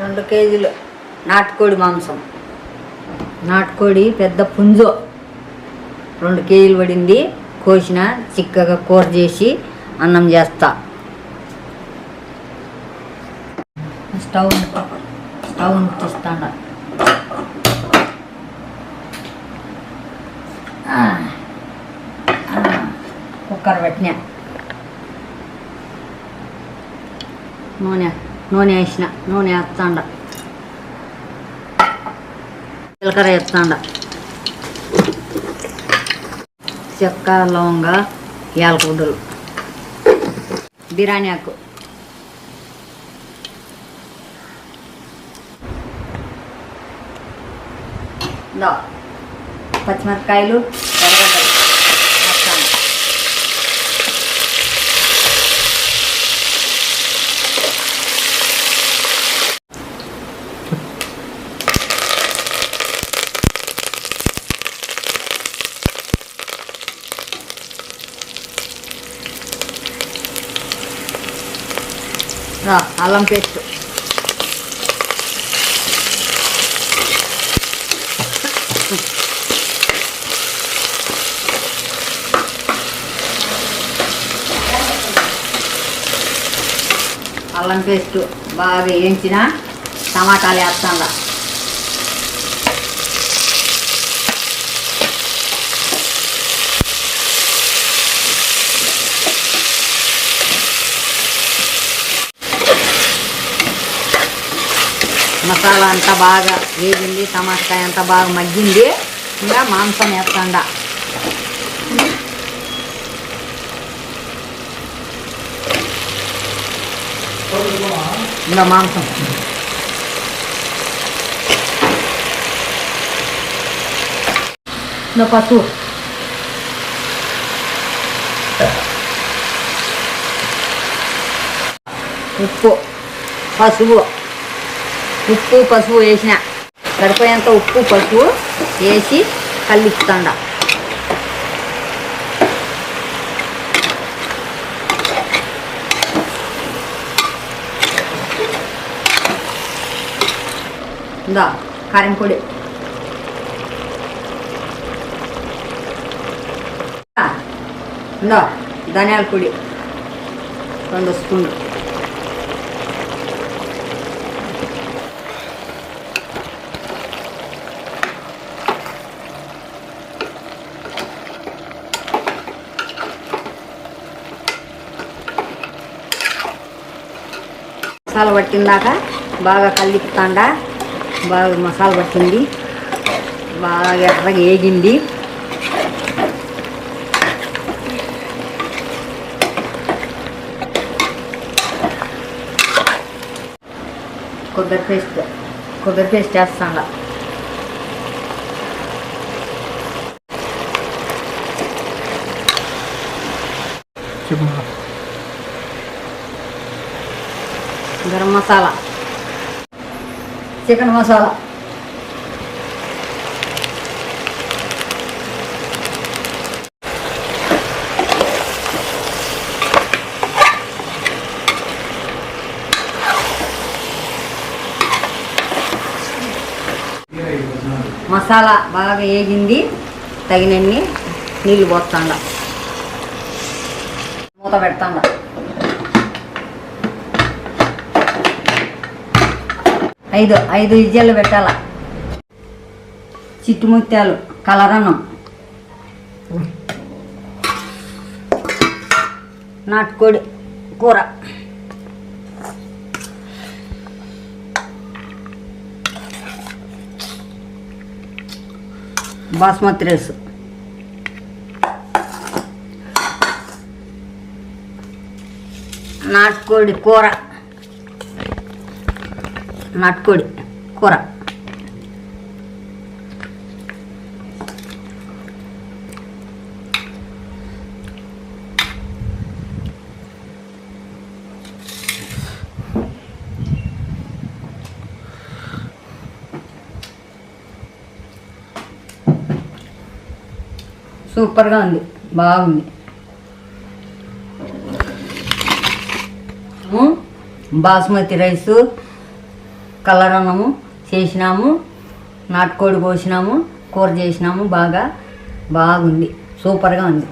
రెండు కేజీలు నాటుకోడి మాంసం. నాటుకోడి పెద్ద పుంజు. రెండు కేజీలు పడింది. కోసిన చిక్కగా కూర చేసి అన్నం చేస్తా. స్టవ్ స్టవ్ ముట్టిస్తాడ కుక్కర్ పెట్టినా. నూనె. నూనె వేసిన నూనె వేస్తాండ. జీలకర్ర వేస్తాండ. చెక్క లవంగ యాలకుడ్డలు బిర్యానీ ఆకు. పచ్చిమిరపకాయలు అల్లం పేస్ట్. అల్లం పేస్ట్ బాగా వేయించిన టమాటాలు వేస్తాను మసాలా అంతా బాగా వేగింది టమాటాకాయ అంతా బాగా మగ్గింది ఇంకా మాంసం వేస్తాండ ఇంకా మాంసం ఇంకా పసుపు ఉప్పు పసుపు ఉప్పు పసుపు వేసిన. సరిపోయేంత ఉప్పు పసుపు వేసి కల్లిస్తాండ ఇందా కారం పొడి. ఇందా ధనియాల పొడి. రెండు స్పూన్లు. మసాలా పట్టిందాక బాగా కలిపుతాండా బాగా మసాలా పట్టింది. బాగా ఎర్రగా ఏగింది. కొబ్బరి పేస్ట్ కొబ్బరి పేస్ట్ వేస్తాండా గరం మసాలా. చికెన్ మసాలా. మసాలా బాగా వేగింది తగినన్ని నీళ్ళు పోస్తాండ. మూత పెడతాండ. ఐదు ఐదు ఇజ్జలు పెట్టాల. చిట్టుముత్యాలు కలరన్నం నాటుకోడి కూర. బాస్మతి రైస్. నాటుకోడి కూర. నాటుకోడి కూర సూపర్గా ఉంది బాగుంది బాస్మతి రైసు కలరన్నము చేసినాము నాటుకోడి కోసినాము కూర చేసినాము బాగా బాగుంది. సూపర్గా ఉంది.